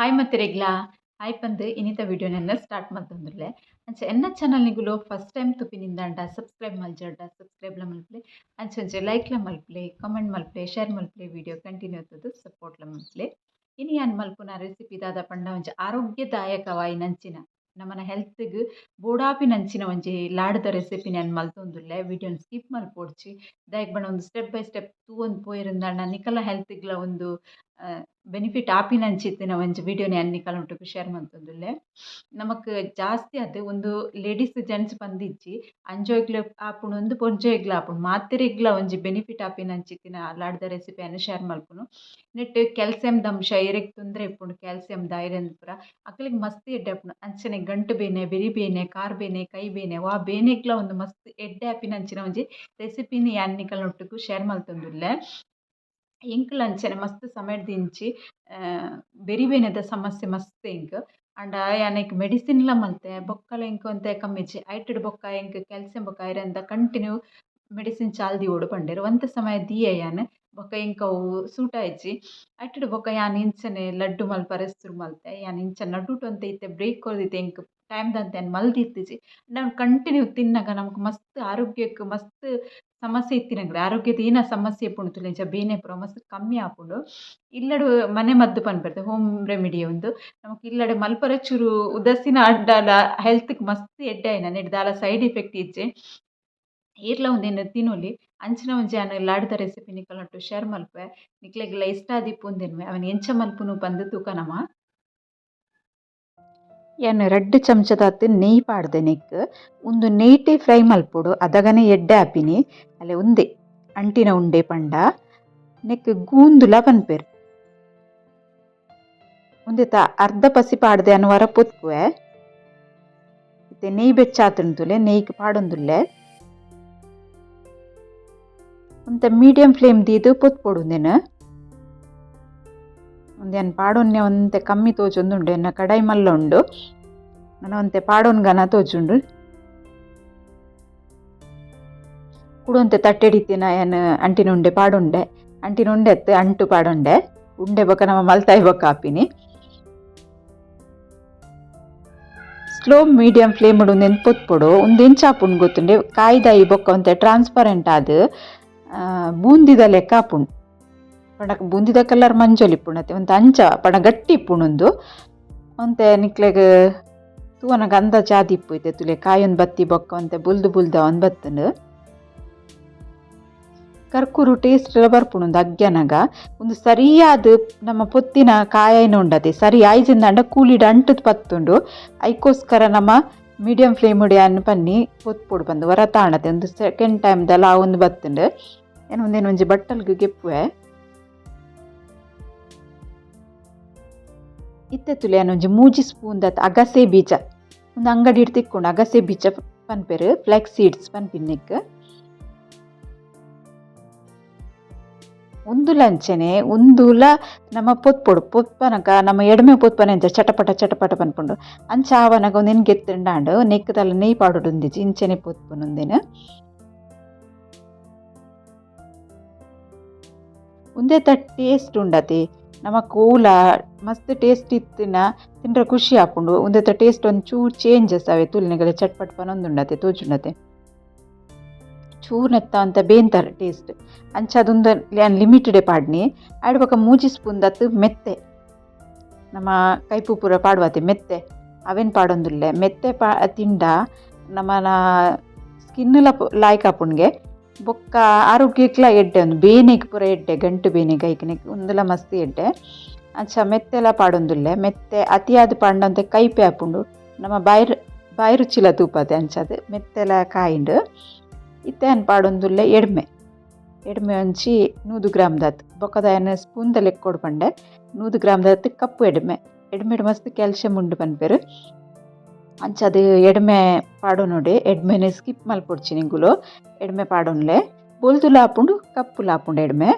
Hi ಮತ್ತೆ ರೆಗ್ಲಾ hi ಪಂದ್ ವಿಡಿಯೋ ನನ್ನ ಸ್ಟಾರ್ಟ್ ಮಾಡ್ತಂದ್ರೆ ಅಂಚೆ ಎನ್ನ ಚಾನಲ್ ನಿಗುಲು ಫಸ್ಟ್ ಟೈಮ್ ತುಪಿನಿಂದಾಂಡ ಸಬ್ಸ್ಕ್ರೈಬ್ ಮಲ್ಜಾಡ ಸಬ್ಸ್ಕ್ರೈಬ್ಲ ಮಲ್ಪಲೆ ಅಂಚ ಲೈಕ್ಲ ಮಲ್ಪಲೆ ಕಮೆಂಟ್ ಮಲ್ಪಲೆ ಶೇರ್ ಮಲ್ಪಲೆ ವಿಡಿಯೋ ಕಂಟಿನ್ಯೂ ಆತದು ಸಪೋರ್ಟ್ಲ ಮಲ್ಪಲೆ ಇನಿ ಯಾನ್ ಮಲ್ಪುನ ರೆಸಿಪಿ ದಾದ ಪಂಡ ಒಂಜಿ ಆರೋಗ್ಯದಾಯಕವಾಯಿ ನಂಚಿನ ನಮ್ಮನ ಹೆಲ್ತ್ಗೆ ಬೋಡಾಪಿ ನಂಚಿನ ಒಂಜಿ ಲಾಡದ ರೆಸಿಪಿ ನಾನು ಮಲ್ತೊಂದುಲ್ಲೆ ವಿಡಿಯೋನ ಸ್ಕಿಪ್ ಮಲ್ಪೊಡ್ಚಿ ದಾಯಕ್ ಬಣ್ಣ ಒಂದು ಸ್ಟೆಪ್ ಬೈ ಸ್ಟೆಪ್ ತೂವೊಂದು ಪೋಯಿರಂದಾಂಡ ನಿಕಲ ಹೆಲ್ತ್ಗ್ಲ ಒಂದು ಬೆನಿಫಿಟ್ ಆಪಿನಂಚಿತ್ತಿನ ಒಂಜಿ ವಿಡಿಯೋನೆ ಅನ್ನಿಕಲ ಉಂಟು ಶೇರ್ ಮಂತೊಂದುಲ್ಲೆ. ನಮಕ್ ಜಾಸ್ತಿ ಆದ್ ಒಂದು ಲೇಡೀಸ್ ಜೆಂಟ್ಸ್ ಪಂದಿಜ್ಜಿ ಅಂಜೋಯ್ಗ್ಲ ಆಪುಂಡು ಉಂದು ಪೊಂಜೋಯ್ಗ್ಲ ಆಪುಂಡು ಮಾತೆರೆಗ್ಲ ಒಂಜಿ ಬೆನಿಫಿಟ್ ಆಪಿನಂಚಿತ್ತಿನ ಲಾಡ್ದ ರೆಸಿಪಿಯನ್ನು ಶೇರ್ ಮಲ್ಪುನು. ನೆಟ್ ಕ್ಯಾಲ್ಸಿಯಂ ಅಂಶ ಏರೆಗ್ ತೊಂದ್ರೆ ಇಪ್ಪುಂಡು, ಕ್ಯಾಲ್ಸಿಯಂ ಐರನ್ ಪುರ, ಅಕ್ಲೆಗ್ ಮಸ್ತ್ ಎಡ್ಡೆ ಆಪುಂಡು ಅಂಚನೆ ಗಂಟು ಬೇನೆ, ಬೆರಿ ಬೇನೆ, ಕಾರ್ ಬೇನೆ, ಕೈ ಬೇನೆ, ವಾ ಬೇನೆಗ್ಲ ಒಂದು ಮಸ್ತ್ ಎಡ್ಡೆ ಆಪಿನಂಚಿನ ಒಂಜಿ ರೆಸಿಪಿನ ಯಾನ್ನಿಕಲ್ನ ಒಟ್ಟುಗು ಶೇರ್ ಮಲ್ತೊಂದುಲ್ಲೆ. ಎಂಕ್‌ಲ ಅಂಚನೆ ಮಸ್ತ್ ಸಮಯಡ್ ಇಂಚಿ ಬೆರಿ ಬೇನೆದ ಸಮಸ್ಯೆ ಮಸ್ತ್ ಎಂಕ್. ಆಂಡ ಯಾನೆಕ್ ಮೆಡಿಸಿನ್‌ಲ ಮಲ್ತೆ, ಬೊಕ್ಕಲ ಎಂಕ್ ಕಮ್ಮಿಚಿ ಐಟಡ್ ಬೊಕ್ಕ ಎಂಕ್, ಕ್ಯಾಲ್ಸಿಯಂ ಬೊಕ ಐರನ್‌ದ ಕಂಟಿನ್ಯೂ ಮೆಡಿಸಿನ್ ಚಾಲ್ದಿ ಓಡು ಪಂಡೆರ್ ಒಂತೆ ಸಮಯ ದಿಯೆ ಯಾನ್ ಬೊಕ ಎಂಕ್ ಅವು ಸೂಟ್ ಆಯಿಜ್ಜಿ ಐಟಡ್ ಬೊಕ ಯಾನ್ ಇಂಚನೆ ಲಡ್ಡು ಮಲ್ಪರೆ, ಸುರು ಮಲ್ತೆ, ಯಾನ್ ಇಂಚ ನಡುಟ್ ಒಂತೆ ಇತ್ತೆ, ಬ್ರೇಕ್ ಕೊರ್ದಿತ್ತೆ ಎಂಕ್ ಟೈಮ್ ದಂತೆ ಮಲ್ದಿ ಮಲ್ದಿತ್ತಿಜಿ ನಾನ್ ಕಂಟಿನ್ಯೂ ತಿನ್ನಗ ನಮಕ್ ಮಸ್ತ್ ಆರೋಗ್ಯಕ್ ಮಸ್ತ್ ಸಮಸ್ಯೆ ಇತ್ತಿನಕ್ಲೆ ಆರೋಗ್ಯದ ಏನ ಸಮಸ್ಯೆ ಇಪ್ಪುಂಡು ತುಲೆಂಚ ಬೇನೆ ಪುರ ಮಸ್ತ್ ಕಮ್ಮಿ ಆಪುಂಡು ಇಲ್ಲಡು ಮನೆ ಮದ್ದು ಪನ್ ಬರ್ತದೆ ಹೋಮ್ ರೆಮಿಡಿ ಉಂದು ನಮಕ್ ಇಲ್ಲಡೆ ಮಲ್ಪರ ಚೂರು ಉದಾಸೀನ ಅಡ್ಡಾಲ ಹೆಲ್ತ್ಗೆ ಮಸ್ತ್ ಎಡ್ಡೆ ಆಯಿನ ನೆಟ್ ದಾಲ ಸೈಡ್ ಎಫೆಕ್ಟ್ ಇಜ್ಜೆ. ಏರ್ಲ ಉಂದೆನ್ ತಿನ್ನೋಲಿ ಅಂಚಿನ ಒಂಜಿ ಯಾನ್ ಲಾಡ್ದ ರೆಸಿಪಿ ನಿಕಲ್ನ ಒಟ್ಟು ಶೇರ್ ಮಲ್ಪೆ. ನಿಕ್ಲೆಗ್ಲ ಇಷ್ಟ ಆದಿಪ್ಪುಂದೆನ್ವೆ ಅವನ್ ಎಂಚ ಮಲ್ಪುನು ತೂಕ ತೂಕನಮ ಯಾನ್ ರಡ್ಡ್ ಚಮಚದಾತ್ ನೇಯ್ ಪಾಡ್ದೆ ನೆಕ್ಕ್. ಉಂದು ನೆಯ್ಟೆ ಫ್ರೈ ಮಲ್ಪೊಡು, ಅದಗನೆ ಎಡ್ಡೆ ಆಪಿನಿ ಅಲೆ ಉಂದೆ ಅಂಟಿನ ಉಂಡೆ ಪಂಡ. ನೆಕ್ಕ್ ಗೂಂದುಲ ಪನ್ಪೆರ್ ಉಂದೆತ ಅರ್ಧ ಪಸಿ ಪಾಡ್ದೆ ಅನ್ವಾರ ವರ ಪೊತ್ಪುವೆ ಇತ್ತೆ ನೆಯ್ಯಿ ಬೆಚ್ಚಾತುಂಡು ನೆಯ್ಯಿಗ್ ಪಾಡೊಂದುಲ್ಲೆ. ಅಂತ ಮೀಡಿಯಂ ಫ್ಲೇಮ್ ದೀದ್ ಪೊತ್ಪೊಡುಂದೆನ್ ಉಂದು ಯಾನ್ ಪಾಡೊನ್ನೆ ಒಂತೆ ಕಮ್ಮಿ ತೋಜೊಂದುಂಡು ಎನ್ನ ಕಡಾಯಿ ಮಲ್ಲ ಉಂಡು ನನ ಒಂತೆ ಪಾಡೊನ್ ಗನ ತೋಜುಂಡು. ಕುಡೊಂತೆ ತಟ್ಟೆಡಿತ್ತಿನ ಏನು ಅಂಟಿನ ಉಂಡೆ ಪಾಡುಂಡೆ. ಅಂಟಿನ ಉಂಡೆತ್ ಅಂಟು ಪಾಡುಂಡೆ. ಉಂಡೆ ಬೊಕ ನಮ ಮಲ್ತಾಯಿ ಬೊಕ ಆಪಿನಿ ಸ್ಲೋ ಮೀಡಿಯಂ ಫ್ಲೇಮ್ ಡು ಉಂದೆನ್ ಪೊತ್ಪೊಡು ಉಂದು ಎಂಚ ಆಪುಂಡು ಗೊತ್ತುಂಡೆ. ಕಾಯ್ದಾಯಿ ಬೊಕ ಒಂತೆ ಟ್ರಾನ್ಸ್ಪರೆಂಟ್ ಆದ್ ಬೂಂದಿದ ಲೆಕ್ಕ ಪಂಡ ಬೂಂದಿದ ಕಲರ್ ಮಂಜೊಲಿ ಇಪ್ಪುಣತೆ ಒಂದು ಅಂಚ ಪಂಡ ಗಟ್ಟಿ ಇಪ್ಪುಣುಂದು ಒಂತೆ ನಿಕ್ಲೆಗ್ ತೂವನಗ ಜಾದಿ ಇಪ್ಪು ಇತ್ತೆ ತುಲೆ, ಕಾಯೊಂದು ಬತ್ತಿ ಬೊಕ್ಕ ಒಂತೆ ಬುಲ್ದು ಬುಲ್ದ ಒಂದು ಬತ್ತನು ಕರ್ಕುರು ಟೇಸ್ಟ್ ಬರ್ಪುಂಡು ಉಂದು ಅಗ್ಗ್ಯನಗ ಉಂದು ಸರಿಯಾದ್ ನಮ್ಮ ಪೊತ್ತಿನ ಕಾಯೈನ ಉಂಡತೆ ಸರಿ ಆಯ್ಜಿಂದಾಂಡ ಕೂಲಿಡ ಅಂಟದ ಪತ್ತುಂಡು, ಐಕೋಸ್ಕರ ನಮ್ಮ ಮೀಡಿಯಂ ಫ್ಲೇಮ್ ಯಾನ್ ಪನ್ನಿ ಪೊತ್ಪೊಡು ಬಂದು ವರ ತಾಂಡತೆ ಒಂದು ಸೆಕೆಂಡ್ ಟೈಮ್ ದಲ ಒಂದು ಬತ್ತುಂಡು. ಏನು ಉಂದೆನ್ ಒಂಜಿ ಬಟ್ಟಲ್ಗೆ ಗೆಪ್ಪುವೆ. ಇತ್ತೆ ತುಲೆ ಯಾನ್ ಒಂಜಿ ಮೂಜಿ ಸ್ಪೂನ್ ದತ್ ಅಗಸೆ ಬೀಜ. ಉಂದು ಅಂಗಡಿಡ್ ತಿಕ್ಕುಂಡು ಅಗಸೆ ಬೀಜ ಪನ್ಪೆರ್ ಫ್ಲಾಕ್ಸ್ ಸೀಡ್ಸ್ ಪನ್ಪಿನ್ನೆಕ್ ಉಂದುಲ ಅಂಚನೆ ಉಂದುಲ ನಮ ಪೊತ್ಪೊಡು ಪೊತ್ಪನಗ ನಮ ಎಡ್ಮೆ ಪೊತ್ಪನ ಎಂಚ ಚಟಪಟ ಚಟಪಟ ಪನ್ಪುಂಡು ಅಂಚ ಆವನಗ ಉಂದೆನ್ ಗೆತ್ತುಂಡಾಂಡ್ ನೆಕ್ಕ್ ದಾಲ ನೆಯ್ಯಿ ಪಾಡೊಡು ಉಂದಿಜ್ಜಿ ಇಂಚನೆ ಪೊತ್ಪುನು ಉಂದೆನ್ ಉಂದೆತ ಟೇಸ್ಟ್ ಉಂಡತೆ. ನಮಕ್ ಓಲ ಮಸ್ತ್ ಟೇಸ್ಟ್ ಇತ್ತಿನ, ತಿಂದ್ರೆ ಖುಷಿ ಆಪುಂಡು ಉಂದೆತ ಟೇಸ್ಟ್ ಒಂಚೂರು ಚೇಂಜಸ್ ಆವೆ. ತೂಲಿನಗಲ ಚಟ್ಪಟ್ ಪನೊಂದುಂಡತೆ ತೋಜುಂಡತೆ ಚೂರ್ನೆತ್ತ ಅಂತ ಬೇಂತರ ಟೇಸ್ಟ್ ಅಂಚ ಅದೊಂದು ಲಿಮಿಟೆಡೆ ಪಾಡ್ನಿ. ಆಯ್ಡ್ ಬೊಕ ಮೂಜಿ ಸ್ಪೂನ್ ದತ್ ಮೆತ್ತೆ. ನಮ್ಮ ಕೈಪು ಪೂರ ಪಾಡ್ವಾತೆ ಮೆತ್ತೆ. ಅವೆನ್ ಪಾಡೊಂದುಲ್ಲೆ? ಮೆತ್ತೆ ಪಾ ತಿಂಡ ನಮನ ಸ್ಕಿನ್ಲ ಲಾಯ್ಕ್ ಆಪುಂಡ್ಗೆ ಬೊಕ್ಕ ಆರೋಗ್ಯಕ್ಲ ಎಡ್ಡೆ ಉಂದು ಬೇನೆಗ್ ಪೂರ ಎಡ್ಡೆ, ಗಂಟು ಬೇನೆಗ್ ಐಕನೆಗ್ ಉಂದುಲ ಮಸ್ತ್ ಎಡ್ಡೆ. ಅಂಚ ಮೆತ್ತೆಲ ಪಾಡೊಂದುಲ್ಲೆ, ಮೆತ್ತೆ ಅತಿಯಾದ ಪಾಂಡಂತೆ ಕೈಪೆ ಆಪುಂಡು ನಮ್ಮ ಬಾಯ್ ಬಾಯ್ ರುಚಿಲ ತೂಪದೆ ಅಂಚದ್ ಮೆತ್ತೆಲ ಕಾಯಿಂಡು. ಇತ್ತೆ ಪಾಡೊಂದುಲ್ಲೆ ಎಡ್ಮೆ. ಎಡ್ಮೆ ಒಂಜಿ ನೂದು ಗ್ರಾಮ್ ಬೊಕ್ಕದ ಏನು ಯಾನ್ ಸ್ಪೂನ್ ದ ಲೆಕ್ಕ ಪಂಡೆ ನೂದು ಗ್ರಾಮ್ ದಾತ್ ಕಪ್ಪು ಎಡ್ಮೆ. ಎಡ್ಮೆಡ್ ಮಸ್ತ್ ಕ್ಯಾಲ್ಸಿಯಂ ಉಂಡು ಪನ್ಪೆರ್. ಅಂಚ ಅದ್ ಎಡ್ಮೆ ಪಾಡೊನೊಡೆ ಎಡ್ಮೆನೆ ಸ್ಕಿಪ್ ಮಲ್ಪೊಡ್ಚಿ ನಿಗುಲು ಎಡ್ಮೆ ಪಾಡೊನ್ಲೆ ಬೊಲ್ದುಲ ಲಾಪುಂಡು ಕಪ್ಪುಲ ಆಪುಂಡು ಎಡ್ಮೆ.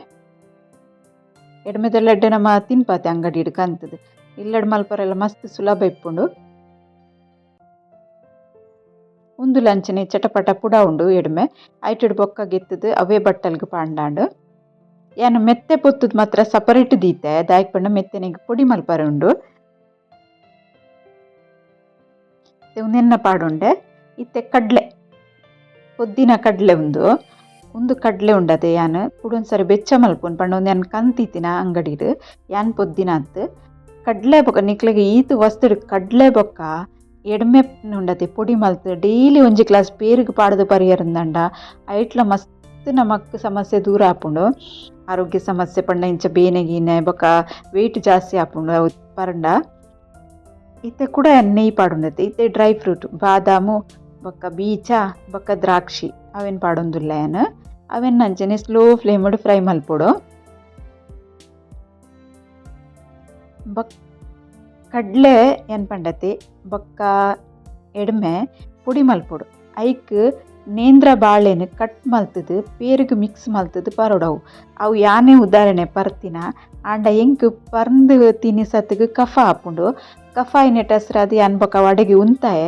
ಎಡ್ಮೆದ ಲಡ್ಡೆ ನಮ ತಿನ್ಪಾತೆ ಅಂಗಡಿಡ್ ಕಂತುದು ಇಲ್ಲಡ್ ಮಲ್ಪರೆಲ್ಲ ಮಸ್ತ್ ಸುಲಭ ಇಪ್ಪುಂಡು. ಉಂದುಲ ಅಂಚನೆ ಚಟಪಟ ಪುಡ ಉಂಡು ಎಡ್ಮೆ. ಐಟಡ್ ಬೊಕ್ಕ ಗೆತ್ತದು ಅವೇ ಬಟ್ಟಲ್ಗ್ ಪಾಂಡಾಂಡು. ಯಾನ್ ಮೆತ್ತೆ ಪೊತ್ತುದು ಮಾತ್ರ ಸಪರೇಟ್ ದೀತೆ. ದಾಯಕ್ ಪಂಡ ಮೆತ್ತೆನೆಗ್ ಪೊಡಿ ಮಲ್ಪರೆ ಉಂಡು. ಒಂದೆನ್ನ ಪಾಡುಂಡೆ ಇತ್ತೆ ಕಡ್ಲೆ, ಪೊದ್ದಿನ ಕಡ್ಲೆ ಉಂದು ಒಂದು ಕಡ್ಲೆ ಉಂಡತೆ ಯಾನ್ ಕುಡೊಂದ್ಸರಿ ಬೆಚ್ಚ ಮಲ್ಪುನ್ ಪಂಡ ಒಂದು ಯಾನ್ ಕಂತಿತ್ತಿನ ಅಂಗಡಿಡ್ ಯಾನ್ ಪೊದ್ದಿನ ಅತ್ತು ಕಡ್ಲೆ ಬೊಕ್ಕ ನಿಕ್ಲೆಗ್ ಈತ್ ವಸ್ತುಡ್ ಕಡ್ಲೆ ಬೊಕ್ಕ ಎಡ್ಮೆ ಉಂಡತೆ ಪೊಡಿ ಮಲ್ತ್. ಡೈಲಿ ಒಂಜಿ ಗ್ಲಾಸ್ ಪೇರುಗ್ ಪಾಡ್ದ್ ಪರಿಯರಂದಂಡ ಐಟ್ಲ ಮಸ್ತ್ ನಮಕ್ ಸಮಸ್ಯೆ ದೂರ ಆಪುಂಡು ಆರೋಗ್ಯ ಸಮಸ್ಯೆ ಪಂಡ ಇಂಚ ಬೇನೆ ಗೀನೆ ಬೊಕ್ಕ ವೆಯ್ಟ್ ಜಾಸ್ತಿ ಆಪುಂಡು ಪರಂಡ. ಇತ್ತೆ ಕೂಡ ನೆಯ್ ಪಾಡುಂದೈತೆ ಇತ್ತೆ ಡ್ರೈ ಫ್ರೂಟ್, ಬಾದಾಮು, ಬೊಕ್ಕ ಬೀಚ ಬೊಕ್ಕ ದ್ರಾಕ್ಷಿ, ಅವೇನು ಪಾಡೊಂದುಲ್ಲ ಏನು? ಅವೆನ್ ಅಂಚನೆ ಸ್ಲೋ ಫ್ಲೇಮಡ್ ಫ್ರೈ ಮಲ್ಪೊಡು. ಬಕ್, ಕಡ್ಲೆ ಏನು ಪಂಡತೆ ಬೊಕ್ಕ ಎಡ್ಮೆ ಪುಡಿ ಮಲ್ಪೊಡು. ಐಕ್ ನೇಂದ್ರ ಬಾಳೆನ್ ಕಟ್ ಮಲ್ತದು, ಪೇರುಗ್ ಮಿಕ್ಸ್ ಮಲ್ತದು ಪರೋಡವು. ಅವು ಯಾನೇ ಉದಾಹರಣೆ ಪರ್ತಿನ, ಆಂಡ ಎಂಕ್ ಪರ್ಂದ್ ತಿನಿಸತ್ಗ್ ಕಫ ಆಪುಂಡು ಕಫ ಐನೆಟ್ ಹೆಸ್ರಾದ್ ಯಾನ್ ಬೊಕ ವಡೆಗೆ ಉಂತಾಯೆ.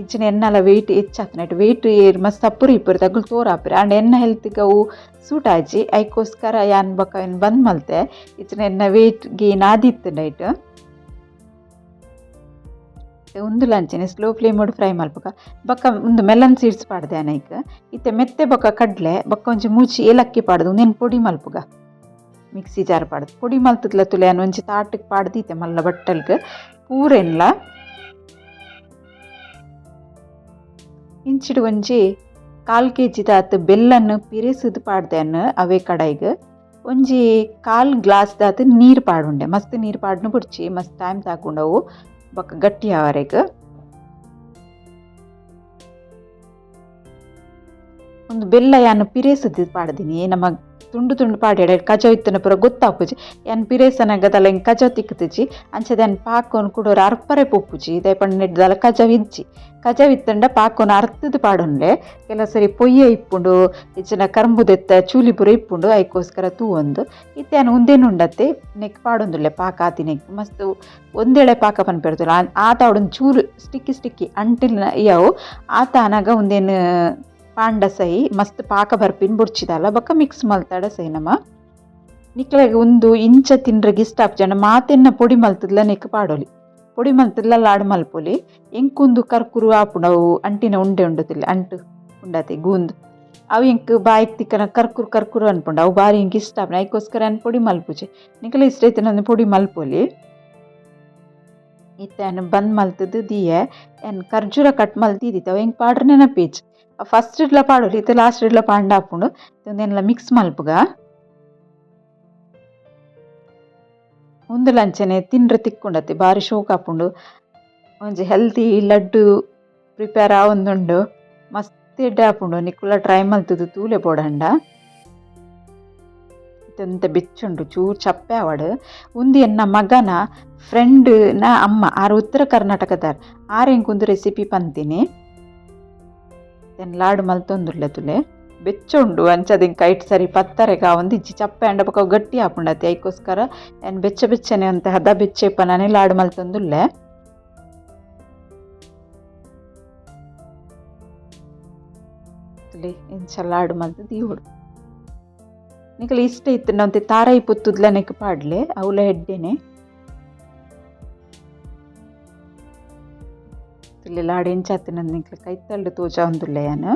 ಇಜ್ಜಿನ ಎನ್ನಲ ವೆಯ್ಟ್ ಹೆಚ್ಚಾತುನಟ್ ವೆಯ್ಟ್ ಏರ್ ಮಸ್ತ್ ಅಪ್ಪುರಿ ಇಪ್ಪುರು ತಗುಲು ತೋರ ಆಪುರು ಆಂಡ ಎನ್ನ ಹೆಲ್ತ್ಗೆ ಅವು ಸೂಟ್ ಆಜಿ ಐಕೋಸ್ಕರ ಯಾನ್ ಬೊಕ ಏನು ಬಂದ್ ಮಲ್ತೆ. ಇಜ್ಜಿನ ಎನ್ನ ವೆಯ್ಟ್ ಗೇನ್ ಆದಿತ್ತು ನೈಟ್ ಉಂದು ಲಂಚನೆ ಸ್ಲೋ ಫ್ಲೇಮಡ್ ಫ್ರೈ ಮಲ್ಪಕ. ಬಕ್ಕ ಒಂದು ಮೆಲನ್ ಸೀಡ್ಸ್ ಪಾಡ್ದೆ ಅನೈಕ್ ಇತ್ತೆ ಮೆತ್ತೆ ಬೊಕ ಕಡ್ಲೆ ಬೊಕ್ಕ ಒಂಜಿ ಮೂಚಿ ಏಲಕ್ಕಿ ಪಾಡ್ದು, ಉಂದೆನ್ ಪೊಡಿ ಮಲ್ಪುಗ. ಮಿಕ್ಸಿ ಜಾರ್ ಪಾಡ್ದು. ಪೊಡಿ ಮಲ್ತದ್ಲ ತುಲೆ ಅನ್ ಒಂಜಿ ತಾಟಕ್ ಪಾಡ್ದೀತೆ ಮಲ್ಲ ಬಟ್ಟಲ್ಗ್. ಪೂರೆನ್ಲ ಇಂಚಿಡ್ ಒಂಜಿ ಕಾಲ್ ಕೆ ಜಿ ದಾತ್ ಬೆಲ್ಲನ್ ಪಿರೆಸುದು ಪಾಡ್ದೆ ಅವೇ ಕಡಾಯಿಗ್ ಒಂಜಿ ಕಾಲ್ ಗ್ಲಾಸ್ ದಾತ್ ನೀರು ಪಾಡುಂಡೆ. ಮಸ್ತ್ ನೀರು ಪಾಡ್ನು ಬುಡ್ಚಿ ಮಸ್ತ್ ಟೈಮ್ ತಾಕೊಂಡವು ಬೊಕ್ಕ ಗಟ್ಟಿ ಆವರೆಗ್. ಒಂದು ಬೆಲ್ಲ ಯಾನ್ ಪಿರೇಸುದು ಪಾಡ್ದಿನಿ. ನಮ್ಮ ತುಂಡು ತುಂಡು ಪಾಡ್ಯಾಡ ಕಜಾವ್ ಇತ್ತನ ಪೂರ ಗೊತ್ತಾಪುಜಿ ಯಾನ್ ಪಿರೇಸನಗ ದಲ ಇಂಗ್ ಕಜಾವ್ ತಿಕ್ಕುತುಜಿ ಅಂಚದ ಯಾನ್ ಪಾಕೋನ್ ಕುಡೋರ್ ಅರ್ಪರೆ ಪೊಪ್ಪುಜಿ ಇದೇ ಪಂಡ ನೆಟ್ ದಲ ಕಜಾವ್ ಇಜ್ಜಿ ಕಜಾವ್ ಇತ್ತಂಡ ಪಾಕೋನ್ ಅರ್ತದ ಪಾಡುಂಡೆ ಕೆಲ ಸರಿ ಪೊಯ್ಯ ಇಪ್ಪುಂಡು ಇಜ್ಜನ ಕರ್ಂಬುದೆತ್ತ ಚೂಲಿ ಪೂರ ಇಪ್ಪುಂಡು ಐಕೋಸ್ಕರ ತೂವೊಂದು ಇತ್ತೆ ಯಾನ್ ಉಂದೇನುಂಡತ್ತೆ ನೆಕ್ ಪಾಡೊಂದುಲ್ಲೆ ಪಾಕ ಆತಿನೆಕ್ ಮಸ್ತ್ ಒಂದೆಳೆ ಪಾಕ ಪನ್ಪೆಡ್ತುಲ್ಲ ಆತ ಅವಡೊಂದು ಚೂರು ಸ್ಟಿಕ್ಕಿ ಸ್ಟಿಕ್ಕಿ ಅಂಟಿಲ್ ಇಯವು ಆತ ಅನಗ ಉಂದೇನು ಪಾಂಡ ಸೈ ಮಸ್ತ್ ಪಾಕ ಬರ್ಪಿನ ಬುಡ್ಚಿದಲ್ಲ, ಬಕ್ಕ ಮಿಕ್ಸ್ ಮಲ್ತಾಡ ಸೈ ನಮ. ನಿಕ್ಲೆಗ್ ಉಂದು ಇಂಚ ತಿನ್ರೆಗ್ ಇಷ್ಟ ಜನ ಮಾತೆನ್ನ ಪೊಡಿ ಮಲ್ತದ್ಲ ನೆಕ್ ಪಾಡೋಲಿ. ಪೊಡಿ ಮಲ್ತದ್ಲ ಲಾಡ್ ಮಲ್ಪೊಲಿ. ಎಂಕುಂದು ಕರ್ಕುರು ಆಪುಂಡವು ಅಂಟಿನ ಉಂಡೆ ಉಂಡತಿಲ್ಲ, ಅಂಟು ಉಂಡತಿ, ಗೂಂದು. ಅವು ಎಂಕ್ ಬಾಯಿ ತಿಕ್ಕನ ಕರ್ಕುರು ಕರ್ಕುರು ಅನ್ಪುಂಡು, ಅವು ಬಾರಿ ಹಿಂಗೆ ಇಷ್ಟ ಆಪುಂಡು ಐಕೋಸ್ಕರ ಅನ್ ಪೊಡಿ ಮಲ್ಪುಜೆ ನಿಕಲ ಇಷ್ಟ ಐತೆ ನಂದು ಪೊಡಿ ಮಲ್ಪೊಲಿ. ಇತ್ತೆ ಅನ್ ಬಂದ್ ಮಲ್ತದ್ದು ದಿಯೆ ಎನ್ ಖರ್ಜೂರ ಕಟ್ ಮಲ್ತಿದ್ದಿತ್ತು ಅವು ಎಂಕ್ ಪಾಡ್ರೆ ನೆನಪೇಜ್ ಫಸ್ಟ್ ಇಡ್ಲ ಪಾಡು ರೀತಿ ಲಾಸ್ಟ್ ಇಡ್ಲ ಪಾಂಡ ಆಪುಂಡು ಒಂದೆನ್ಲ ಮಿಕ್ಸ್ ಮಲ್ಪುಗ. ಒಂದು ಲಂಚನೆ ತಿನ್ರೆ ತಿಕ್ಕುಂಡತೆ ಬಾರಿ ಶೋಕ್ ಆಪುಂಡು ಒಂಜಿ ಹೆಲ್ತಿ ಲಡ್ಡು ಪ್ರಿಪೇರ್ ಆವೊಂದುಂಡು ಮಸ್ತ್ ಎಡ್ಡೆ ಆಪುಂಡು ನಿಕ್ಕುಲ ಟ್ರೈ ಮಲ್ತುದು ತೂಲೆ ಬೋಡಂಡ ಎಂತ ಬೆಚ್ಚುಂಡು, ಚೂರು ಚಪ್ಪೆ ಆವಡ್. ಉಂದಿ ಎನ್ನ ಮಗನ ಫ್ರೆಂಡ್ನ ಅಮ್ಮ, ಆರು ಉತ್ತರ ಕರ್ನಾಟಕದಾರ್ ಆರೆಂಕ್ ಒಂದು ರೆಸಿಪಿ ಪಂತೀನಿ. ಲಾಡು ಮಲ್ತೊಂದುಲ್ಲೆ ತುಲೆ? ಬೆಚ್ಚುಂಡು ಅಂಚದಿಂಗ್ ಕೈಟ್ ಸರಿ ಪತ್ತರೆಗ ಒಂದು ಇಜ್ಜಿ ಚಪ್ಪೆ ಅಂಡ ಬೊಕ ಗಟ್ಟಿ ಆಪುಂಡತಿ ಐಕೋಸ್ಕರ ಏನು ಬೆಚ್ಚ ಬೆಚ್ಚನೆ ಅಂತ ಹದ ಬೆಚ್ಚೆಪ್ಪನನೆ ಲಾಡು ಮಲ್ತೊಂದುಲ್ಲೆ ಇಂಚ ಲಾಡು ಮಲ್ತು ದೀವುಡು ನಿಕಲ್ ಇಷ್ಟ ಇತ್ತು ನಂತೆ ತಾರಾಯಿ ಪುತ್ತುದ್ಲ ನೆಕ್ ಪಾಡ್ಲೆ, ಅವಲ ಹೆಡ್ಡೆನೆ. ಲಾಡು ಎಂಚಾತಿನ ನಿಕ್ಲ ಕೈತಲ್ಡು ತೋಜ ಒಂದುಲ್ಲೆ ಯಾನ್.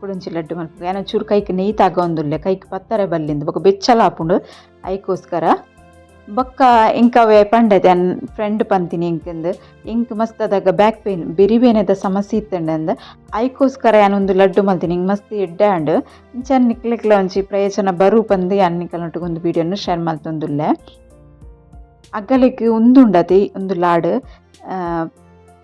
ಕುಡಂಚಿ ಲಡ್ಡು ಮಲ್ಪ. ಯಾನ ಚೂರು ಕೈಕ್ ನೆಯ್ ತಾಗ ಒಂದುಲ್ಲೆ ಕೈಕ್ ಪತ್ತರೆ ಬಲ್ಲಿಂದ. ಬೊಕ ಬೆಚ್ಚಲ ಆಪುಂಡು ಐಕೋಸ್ಕರ. ಬೊಕ್ಕ ಇಂಕವೇ ಪಂಡದೆ ಅನ್ ಫ್ರೆಂಡ್ ಪಂತಿನಿ ಇಂಕಂದು. ಇಂಕ್ ಮಸ್ತ್ ಅದಾಗ ಬ್ಯಾಕ್ ಪೇನ್ ಬೆರಿಬೇನೆದ ಸಮಸ್ಯೆ ಇತ್ತಂಡಂದ ಐಕೋಸ್ಕರ ಯಾನೊಂದು ಲಡ್ಡು ಮಲ್ತೀನಿ ಇಂಕ್ ಮಸ್ತ್ ಎಡ್ಡೆ ಆಂಡ್. ಇಂಚನ್ ನಿಕ್ಲೆಕ್ಲ ಒಂಜಿ ಪ್ರಯೋಜನ ಬರು ಪಂದು ಯಾನ್ ನಿಕಲ್ನೊಟ್ಟಿಗೆ ಒಂದು ವಿಡಿಯೋನು ಶೇರ್ ಮಲ್ತೊಂದುಲ್ಲೆ ಅಗ್ಗಲಿಕ್ ಉಂದುಂಡತಿ ಒಂದು ಲಾಡ್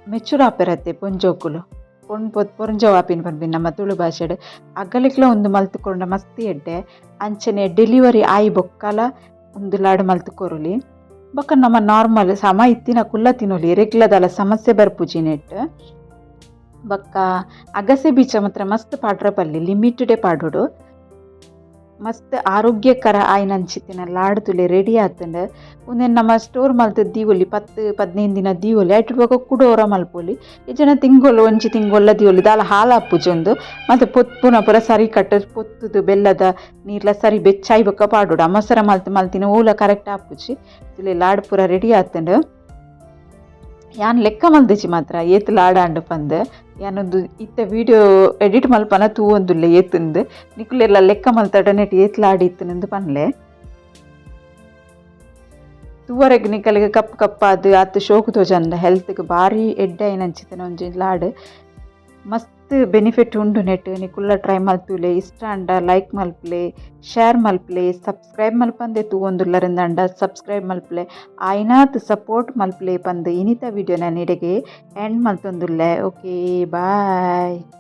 ಮೆಚೂರ್ ಆಪೆರತ್ತೆ ಪೊಂಜೋಕುಲು. ಪೊಣ್ ಪೊತ್ ಪೊರ್ಂಜೋ ಆಪಿನ ಪನ್ಪಿನ ನಮ್ಮ ತುಳು ಭಾಷೆಡ್. ಅಗ್ಗಲಿಕ್ಲ ಒಂದು ಮಲ್ತುಕೊಂಡ ಮಸ್ತಿ ಎಡ್ಡೆ ಅಂಚನೆ ಡೆಲಿವರಿ ಆಯಿ ಬೊಕ್ಕಲ ಒಂದು ಲಾಡ್ ಮಲ್ತುಕೊರುಲಿ. ಬೊಕ್ಕ ನಮ್ಮ ನಾರ್ಮಲ್ ಸಮ ಇತ್ತಿನ ಕುಲ್ಲ ತಿನ್ನೊಲಿ ರೆಗ್ಲದಲ ಸಮಸ್ಯೆ ಬರ್ಪುಜಿ ನೆಟ್ ಬೊಕ್ಕ ಅಗಸೆ ಬೀಚ ಮಾತ್ರ ಮಸ್ತ್ ಪಾಡ್ರ ಪಲ್ಲಿ ಲಿಮಿಟೆಡೇ ಪಾಡೋಡು. ಮಸ್ತ್ ಆರೋಗ್ಯಕರ ಆಯ್ನಂಚಿತ್ತಿನ ಲಾಡು ತುಲೆ ರೆಡಿ ಆತಂಡ ಉಂದೆನ್ ನಮ್ಮ ಸ್ಟೋರ್ ಮಲ್ತ್ ದೀವೊಲಿ, ಪತ್ತು, ಪದಿನೈದು ದಿನ ದೀವೊಲಿ ಐಟ್ ಬೊಕ ಕುಡೋರ ಮಲ್ಪೊಲಿ. ಇಜನ ತಿಂಗೊಲು, ಒಂಜಿ ತಿಂಗೊಲ್ಲ ದೀವೊಲಿ, ದಾಲ ಹಾಲು ಅಪ್ಪುಜೊಂದು ಮತ್ತು ಪೊತ್ಪುನ ಪೂರ ಸರಿ ಕಟ್ಟ ಪೊತ್ತುದು, ಬೆಲ್ಲದ ನೀರ್ಲ ಸರಿ ಬೆಚ್ಚಾಯಿ ಬೊಕ ಪಾಡುಡು. ಅಮಸರ ಮಲ್ತ್ ಮಲ್ತಿನ ಓಲ ಕರೆಕ್ಟ್ ಆಪುಜಿ ತುಲೆ ಲಾಡು ಪೂರ ರೆಡಿ ಆತಂಡ ಯಾನ್ ಲೆಕ್ಕ ಮಲ್ದೆಜಿ ಮಾತ್ರ ಏತ್ ಆಡಾಂಡು ಪಂದ್. ಯಾನೊಂದು ಇತ್ತ ವಿಡಿಯೋ ಎಡಿಟ್ ಮಲ್ಪನ ತೂವೊಂದುಲ್ಲೆ ಏತಂದು. ನಿಕುಲೆಲ್ಲ ಲೆಕ್ಕ ಮಲ್ತಾಡ ನೆಟ್ ಏತ್ ಲಾಡಿ ಇತ್ತುನಂದು ಪನ್ಲೆ. ತೂವರೆಗ್ ನಿಕಲಿಗೆ ಕಪ್ಪು ಕಪ್ ಅದು ಅತ್ತು ಶೋಕು ತೋಜಂದ ಹೆಲ್ತ್ಗೆ ಭಾರಿ ಎಡ್ಡೆ ಐನಂಚಿತ್ತನ ಒಂಜಿ ಲಾಡ್. ಮಸ್ತ್ ಬೆನಿಫಿಟ್ ಉಂಡು ನೆಟ್ ನಿಕುಲ್ಲ ಟ್ರೈ ಮಲ್ತುಲೆ ಇಷ್ಟ ಅಂಡ ಲೈಕ್ ಮಲ್ಪ್ಲೆ ಶೇರ್ ಮಲ್ಪ್ಲೆ ಸಬ್ಸ್ಕ್ರೈಬ್ ಮಲ್ಪಂದೆ ತೂವೊಂದುಲ್ಲರಿಂದ ಅಂಡ ಸಬ್ಸ್ಕ್ರೈಬ್ ಮಲ್ಪ್ಲೆ. ಆಯ್ನಾತ್ ಸಪೋರ್ಟ್ ಮಲ್ಪ್ಲೆ ಪಂದ್ ಇನಿತ ವಿಡಿಯೋನ ಇಡಗೆ ಎಂಡ್ ಮಲ್ತೊಂದುಲ್ಲೆ. Okay bye